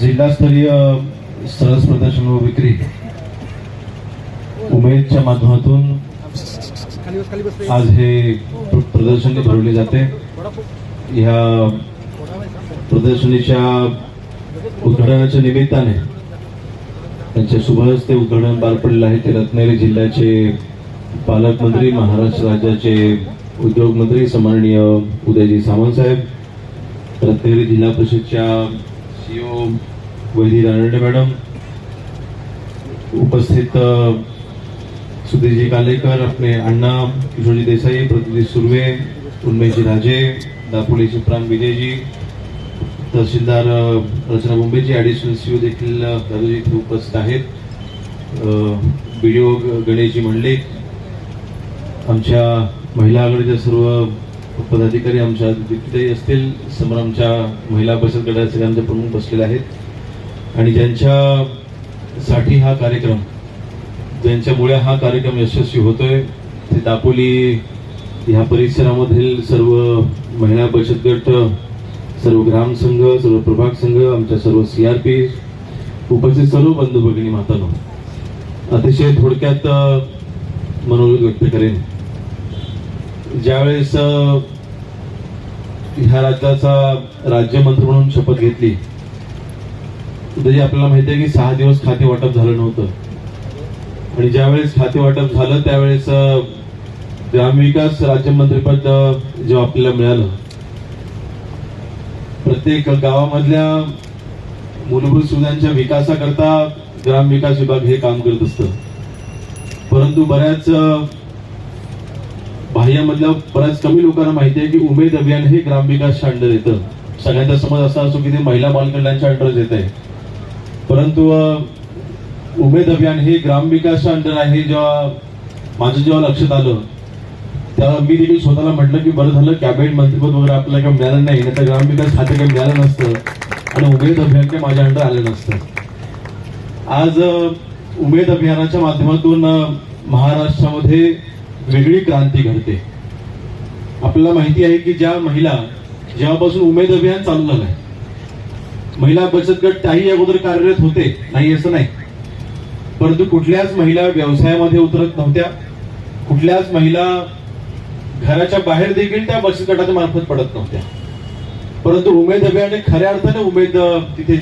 जिल्हास्तरीय सरस प्रदर्शन व विक्री उमेदच्या माध्यमातून आज हे प्रदर्शनी भरवले जाते. ह्या प्रदर्शनीच्या उद्घाटनाच्या निमित्ताने त्यांच्या शुभहस्ते उद्घाटन पार पडलेलं आहे. ते रत्नागिरी जिल्ह्याचे पालकमंत्री महाराष्ट्र राज्याचे उद्योग मंत्री सन्माननीय उदयजी सामंत साहेब रत्नागिरी जिल्हा परिषदच्या सीओ वैदी रानडे मॅडम उपस्थित सुधीरजी कालेकर आपले अण्णा किशोरजी देसाई प्रतिनिधी सुर्वे उन्मेशजी राजे दापोलीचे प्राण विजयजी तहसीलदार रचना मुंबईची ॲडिशनल सीओ देखील दादोजी इथे उपस्थित आहेत. बी डी ओ गणेशजी म्हणले आमच्या महिला आघाडीच्या सर्व पदाधिकारी आमच्या दिग्विजयी असतील समोर आमच्या महिला बचत गटाचे आमचे प्रमुख बसलेले आहेत. आणि ज्यांच्यासाठी हा कार्यक्रम ज्यांच्यामुळे हा कार्यक्रम यशस्वी होतोय ते दापोली ह्या परिसरामधील सर्व महिला बचत गट सर्व ग्रामसंघ सर्व प्रभाग संघ आमच्या सर्व सी आर पी उपस्थित सर्व बंधू भगिनी मातानो अतिशय थोडक्यात अ, व्यक्त करेन. ज्यावेळेस ह्या राज्याचा राज्यमंत्री म्हणून शपथ घेतली तरी आपल्याला माहिती आहे की सहा दिवस खाते वाटप झालं नव्हतं. आणि ज्यावेळेस खाते वाटप झालं त्यावेळेस ग्रामविकास राज्यमंत्रीपद जेव्हा आपल्याला मिळालं. प्रत्येक गावामधल्या मूलभूत सुविधांच्या विकासाकरता ग्रामविकास विभाग हे काम करत असतं. परंतु बऱ्याच बाह्यामधल्या बऱ्याच कमी लोकांना माहिती आहे की उमेद अभियान हे ग्रामविकासच्या अंडर येतं. सगळ्यांचा समज असा असतो की ते महिला बालकल्याणच्या अंडर येत आहे. परंतु उमेद अभियान हे ग्रामविकासच्या अंडर आहे जेव्हा माझं जेव्हा लक्षात आलं तेव्हा मी देखील स्वतःला म्हटलं की बरं झालं कॅबिनेट मंत्रीपद वगैरे आपल्याला काही मिळालं नाही नाही तर ग्रामविकास खाते काही मिळालं नसतं आणि उमेद अभियान काही माझ्या अंडर आलं नसतं. आज उमेद अभियानाच्या माध्यमातून महाराष्ट्रामध्ये वेगळी क्रांती घडते. आपल्याला माहिती आहे की ज्या महिला जेव्हापासून उमेद अभियान चालू आहे महिला बचत गट त्याही अगोदर कार्यरत होते. नाही असं नाही. परंतु कुठल्याच महिला व्यवसायामध्ये उतरत नव्हत्या. कुठल्याच महिला घराच्या बाहेर देखील त्या बचत गटाच्या मार्फत पडत नव्हत्या. परंतु उमेद अभियाने खऱ्या अर्थाने उमेद तिथे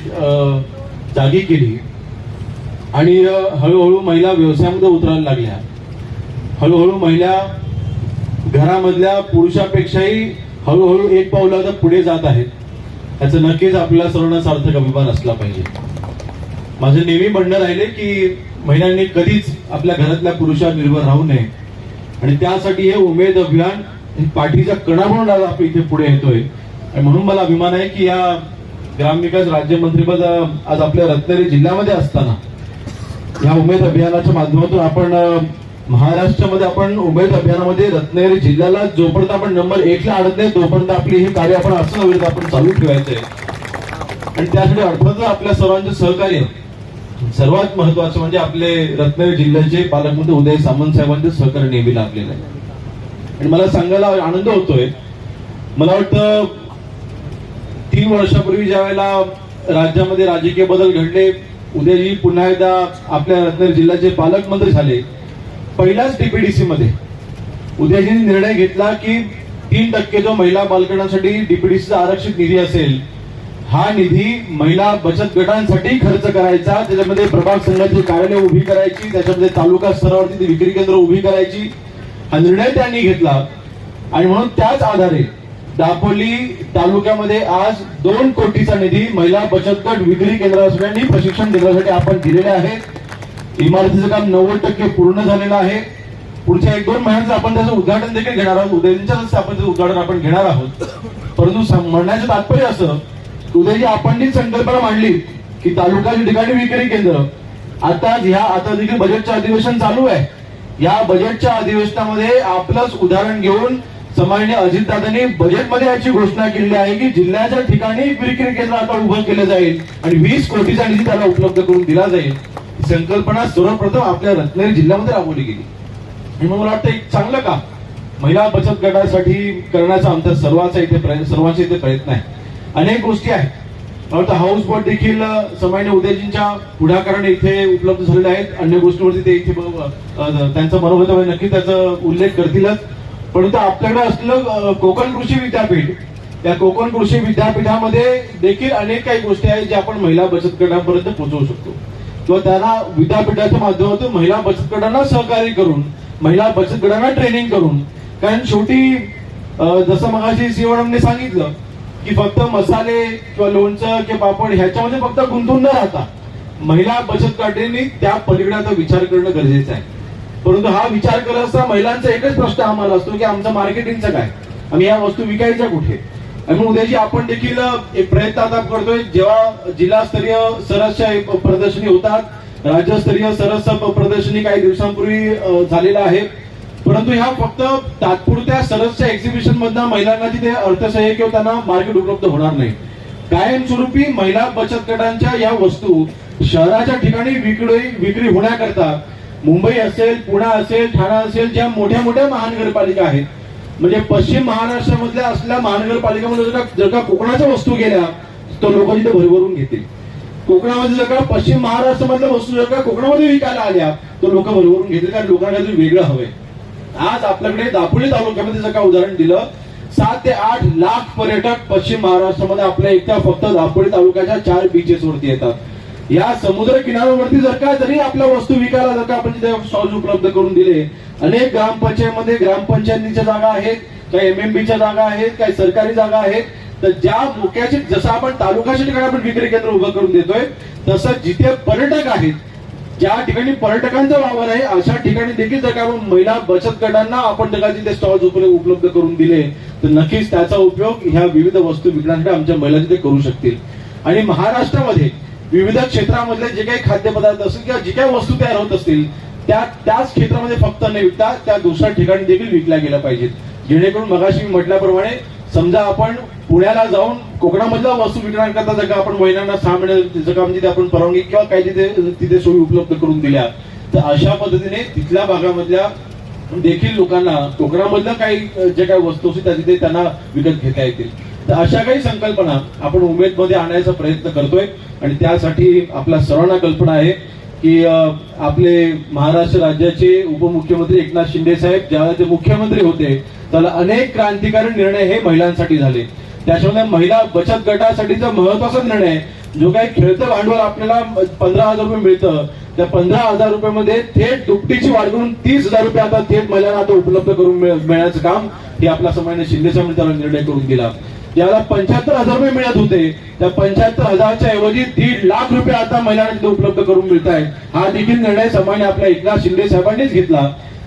जागी केली. आणि हळूहळू महिला व्यवसायामध्ये उतरायला लागल्या. हळूहळू महिला घरामधल्या पुरुषापेक्षाही हळूहळू एक पावलं पुढे जात आहेत. याचं नक्कीच आपल्याला सर्वांना सार्थक अभिमान असला पाहिजे. माझं नेहमी म्हणणं राहिले की महिलांनी कधीच आपल्या घरातल्या पुरुषावर निर्भर राहू नये. आणि त्यासाठी हे उमेद अभियान हे पाठीचा कणा म्हणून आज आपण इथे पुढे येतोय. आणि म्हणून मला अभिमान आहे की या ग्रामविकास राज्यमंत्रीपद आज आपल्या रत्नागिरी जिल्ह्यामध्ये असताना या उमेद अभियानाच्या माध्यमातून आपण महाराष्ट्रामध्ये आपण उमेद अभियानामध्ये रत्नागिरी जिल्ह्याला जोपर्यंत आपण नंबर एकला आणत नाही तोपर्यंत आपली हे कार्य आपण असं नव्हे आपण चालू ठेवायचंय आणि त्यासाठी अर्थातच आपल्या सर्वांचे सहकार्य. सर्वात महत्वाचं म्हणजे आपले रत्नागिरी जिल्ह्याचे पालकमंत्री उदय सामंत साहेबांचे सहकार्य नेहमी लाभलेलं आहे. आणि मला सांगायला आनंद होतोय. मला वाटतं तीन वर्षापूर्वी ज्या वेळेला राज्यामध्ये राजकीय बदल घडले उदयजी पुन्हा एकदा आपल्या रत्नागिरी जिल्ह्याचे पालकमंत्री झाले. पहिल्याच डीपीडीसी मध्ये. उद्याजीने निर्णय घेतला की तीन टक्के जो महिला बालकणासाठी डीपीडीसीचा आरक्षित निधी असेल हा निधी महिला बचत गटांसाठी खर्च करायचा त्याच्यामध्ये प्रभाग संघाची कार्यालय उभी करायची त्याच्यामध्ये तालुका स्तरावरती विक्री केंद्र उभी करायची. हा निर्णय त्यांनी घेतला. आणि म्हणून त्याच आधारे दापोली तालुक्यामध्ये आज दोन कोटीचा निधी महिला बचत गट विक्री केंद्रासाठी प्रशिक्षण केंद्रासाठी आपण दिलेले आहेत. इमारतीचं काम नव्वद टक्के पूर्ण झालेलं आहे. पुढच्या एक दोन महिन्याचं आपण त्याचं उद्घाटन देखील घेणार आहोत. उद्याच्या आपण त्याचं उद्घाटन आपण घेणार आहोत. परंतु म्हणण्याचं तात्पर्य असं की उद्याची आपण जी संकल्पना मांडली की तालुक्याच्या ठिकाणी विक्री केंद्र आता ह्या आता देखील बजेटचं अधिवेशन चालू आहे. या बजेटच्या अधिवेशनामध्ये आपलंच उदाहरण घेऊन समाजने अजितदादांनी बजेटमध्ये याची घोषणा केली आहे की जिल्ह्याच्या ठिकाणी विक्री केंद्र आता उभं केलं जाईल आणि वीस कोटीचा निधी त्याला उपलब्ध करून दिला जाईल. ही संकल्पना सर्वप्रथम आपल्या रत्नागिरी जिल्ह्यामध्ये राबवली गेली. आणि मग मला वाटतं एक चांगलं काम महिला बचत गटासाठी करण्याचा आमचा सर्वांचा इथे प्रयत्न सर्वांचे इथे प्रयत्न आहे. अनेक गोष्टी आहेत. मला हाऊस बोट देखील समायने उदयजींच्या पुढाकाराने इथे उपलब्ध झालेले आहेत. अन्य गोष्टीवरती ते इथे त्यांचं मनोगत नक्की त्याचा उल्लेख करतीलच. परंतु आपल्याकडे असलेलं कोकण कृषी विद्यापीठ त्या कोकण कृषी विद्यापीठामध्ये देखील अनेक काही गोष्टी आहेत ज्या आपण महिला बचत गटापर्यंत पोहोचवू शकतो. किंवा त्यांना विद्यापीठाच्या माध्यमातून महिला बचत गटांना सहकार्य करून महिला बचत गटांना ट्रेनिंग करून कारण शेवटी जसं मगाशी सीवणमने सांगितलं की फक्त मसाले किंवा लोणचं किंवा पापड ह्याच्यामध्ये फक्त गुंतून न राहता महिला बचत गटांनी त्या पलीकड्याचा विचार करणं गरजेचं आहे. परंतु हा विचार करत असताना महिलांचा एकच प्रश्न आम्हाला असतो की आमचं मार्केटिंगचं काय? आम्ही या वस्तू विकायच्या कुठे? आणि मग उद्याची आपण देखील एक प्रयत्न आता करतोय. जेव्हा जिल्हास्तरीय सरसच्या प्रदर्शनी होतात राज्यस्तरीय सरस प्रदर्शनी काही दिवसांपूर्वी अ, झालेला आहे परंतु ह्या फक्त तात्पुरत्या सरसच्या एक्झिबिशन मधनं महिलांना तिथे अर्थसहाय्य किंवा त्यांना मार्केट उपलब्ध होणार नाही. कायमस्वरूपी महिला बचत गटांच्या या वस्तू शहराच्या ठिकाणी विक्री विक्री होण्याकरता मुंबई असेल पुणे असेल ठाणा असेल ज्या मोठ्या मोठ्या महानगरपालिका आहेत म्हणजे पश्चिम महाराष्ट्रामधल्या असल्या महानगरपालिकामध्ये जर का जर का कोकणाच्या वस्तू गेल्या तर लोक तिथे भरभरून घेतील. कोकणामध्ये जर का पश्चिम महाराष्ट्रामधल्या वस्तू जर का कोकणामध्ये विकायला आल्या तर लोक भरभरून घेतील. कारण लोकांना काहीतरी वेगळं हवंय. आज आपल्याकडे दापोली तालुक्यामध्ये जर का उदाहरण दिलं सात ते आठ लाख पर्यटक पश्चिम महाराष्ट्रामध्ये आपल्या एकट्या फक्त दापोली तालुक्याच्या चार बीचेस वरती येतात. या समुद्र किनाऱ्यावरती जर का जरी आपल्या वस्तू विकायला जर का आपण तिथे स्टॉल्स उपलब्ध करून दिले अनेक ग्रामपंचायतमध्ये ग्रामपंचायतीच्या जागा आहेत काही एम एम बीच्या जागा आहेत काही सरकारी जागा आहेत तर ज्या मोक्याचे जसं आपण तालुक्याच्या ठिकाणी आपण विक्री केंद्र उभं करून देतोय तसं जिथे पर्यटक आहेत ज्या ठिकाणी पर्यटकांचा वावर आहे अशा ठिकाणी देखील जर का आपण महिला बचत गटांना आपण जर का तिथे स्टॉल्स उपलब्ध करून दिले तर नक्कीच त्याचा उपयोग ह्या विविध वस्तू विकण्यासाठी आमच्या महिला तिथे करू शकतील. आणि महाराष्ट्रामध्ये विविध क्षेत्रामधले जे काही खाद्यपदार्थ असतील किंवा जे काही वस्तू तयार होत असतील त्या त्याच क्षेत्रामध्ये फक्त न विकता त्या दुसऱ्या ठिकाणी देखील विकल्या गेल्या पाहिजेत. जेणेकरून मगाशी मी म्हटल्याप्रमाणे समजा आपण पुण्याला जाऊन कोकणामधल्या वस्तू विकण्याकरता जर का आपण महिलांना सहा महिने जर का म्हणजे आपण परवानगी किंवा काही तिथे तिथे सोयी उपलब्ध करून दिल्या तर अशा पद्धतीने तिथल्या भागामधल्या देखील लोकांना कोकणामधल्या काही जे काही वस्तू असतील त्या तिथे त्यांना विकत घेता येतील. तर अशा काही संकल्पना आपण उमेदमध्ये आणायचा प्रयत्न करतोय. आणि त्यासाठी आपला सर्वांना कल्पना आहे की आपले महाराष्ट्र राज्याचे उपमुख्यमंत्री एकनाथ शिंदे साहेब ज्यावेळेला ते मुख्यमंत्री होते त्याला अनेक क्रांतिकारी निर्णय हे महिलांसाठी झाले. त्याच्यामध्ये महिला बचत गटासाठीचा महत्त्वाचा निर्णय आहे. जो काही खेळतं भांडवल आपल्याला पंधरा हजार रुपये मिळतं त्या पंधरा हजार रुपयामध्ये थेट दुपटीची वाढ करून तीस हजार रुपये आता थेट महिलांना आता उपलब्ध करून मिळण्याचं काम हे आपल्या समाजाने शिंदे साहेबांनी त्याला निर्णय करून दिला. ज्याला पंच्याहत्तर हजार रुपये मिळत होते त्या पंच्याहत्तर हजारच्या ऐवजी दीड लाख रुपये आता महिलांना उपलब्ध करून मिळत आहे. हा देखील निर्णय समाजाने आपल्या एकनाथ शिंदे साहेबांनीच घेतला.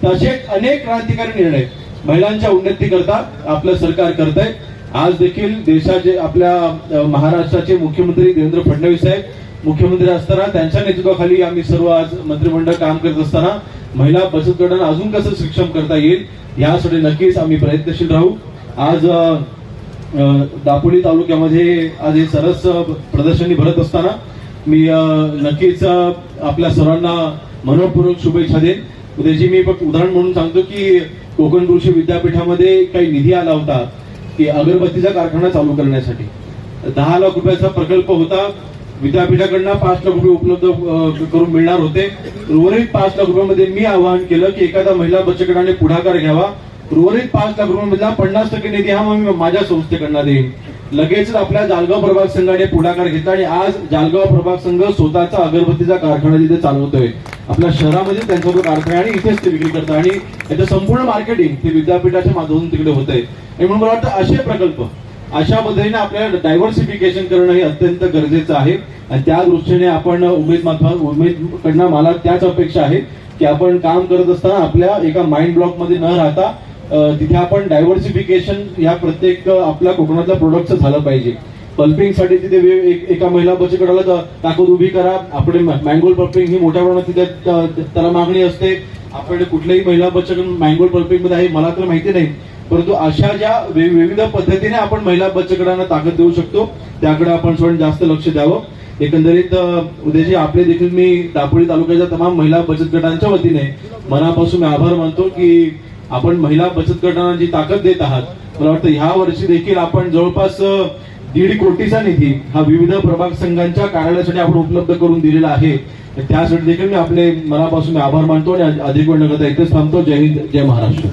तसे अनेक क्रांतिकारी निर्णय महिलांच्या उन्नती करता आपलं सरकार करत आहे. आज देखील देशाचे आपल्या महाराष्ट्राचे मुख्यमंत्री देवेंद्र फडणवीस साहेब मुख्यमंत्री असताना त्यांच्या नेतृत्वाखाली आम्ही सर्व आज मंत्रिमंडळ काम करत असताना महिला बचत गटांना अजून कसं सक्षम करता येईल यासाठी नक्कीच आम्ही प्रयत्नशील राहू. आज दापोली तालुक्यामध्ये आज हे सरस प्रदर्शनी भरत असताना मी नक्कीच आपल्या सर्वांना मनपूर्वक शुभेच्छा देईन. उद्याची मी फक्त उदाहरण म्हणून सांगतो की कोकण कृषी विद्यापीठामध्ये काही निधी आला होता की अगरबत्तीचा कारखाना चालू करण्यासाठी. दहा लाख रुपयाचा प्रकल्प होता. विद्यापीठाकडनं पाच लाख रुपये उपलब्ध करून मिळणार होते. उर्वरित पाच लाख रुपयामध्ये मी आवाहन केलं की एखादा महिला बचत गटाने पुढाकार घ्यावा. उर्वरित पाच लाख रुपयांमधला पन्नास टक्के निधी हा मी माझ्या संस्थेकडनं देईन. लगेचच आपल्या जालगाव प्रभाग संघाने पुढाकार घेतला आणि आज जालगाव प्रभाग संघ स्वतःचा अगरबत्तीचा कारखाना तिथे चालवतोय. आपल्या शहरामध्ये त्यांचा तो कारखाना आणि इथेच ते विक्री करतात. आणि त्याचं संपूर्ण मार्केटिंग ते विद्यापीठाच्या माध्यमातून तिकडे होत आहे आणि म्हणून मला वाटतं असे प्रकल्प अशा पद्धतीने आपल्याला डायव्हर्सिफिकेशन करणं हे अत्यंत गरजेचं आहे. आणि त्या दृष्टीने आपण उमेद माध्यम उमेदकडनं मला त्याच अपेक्षा आहे की आपण काम करत असताना आपल्या एका माइंड ब्लॉकमध्ये न राहता तिथे आपण डायव्हर्सिफिकेशन ह्या प्रत्येक आपल्या कोकणातल्या प्रोडक्टचं झालं पाहिजे. पल्पिंगसाठी तिथे वे- एका महिला बचत गटाला ताकद उभी करा. आपले मँगोल पल्पिंग ही मोठ्या प्रमाणात तिथे त्याला मागणी असते. आपल्याकडे कुठल्याही महिला बचत मँगोल पल्पिंगमध्ये आहे मला तर माहिती नाही. परंतु अशा ज्या वे- विविध पद्धतीने आपण महिला बचत गटांना ताकद देऊ शकतो त्याकडे आपण थोडं जास्त लक्ष द्यावं. एकंदरीत उद्याची आपले देखील मी दापोळी तालुक्याच्या तमाम महिला बचत गटांच्या वतीने मनापासून मी आभार मानतो की आपण महिला बचत गटांना जी ताकद देत आहात मला वाटतं ह्या वर्षी देखील आपण जवळपास दीड कोटीचा निधी हा विविध प्रभाग संघांच्या कार्यालयासाठी आपण उपलब्ध करून दिलेला आहे. त्यासाठी देखील मी आपले मनापासून आभार मानतो आणि अधिक वेळ न करता इथेच थांबतो. जय हिंद जय महाराष्ट्र.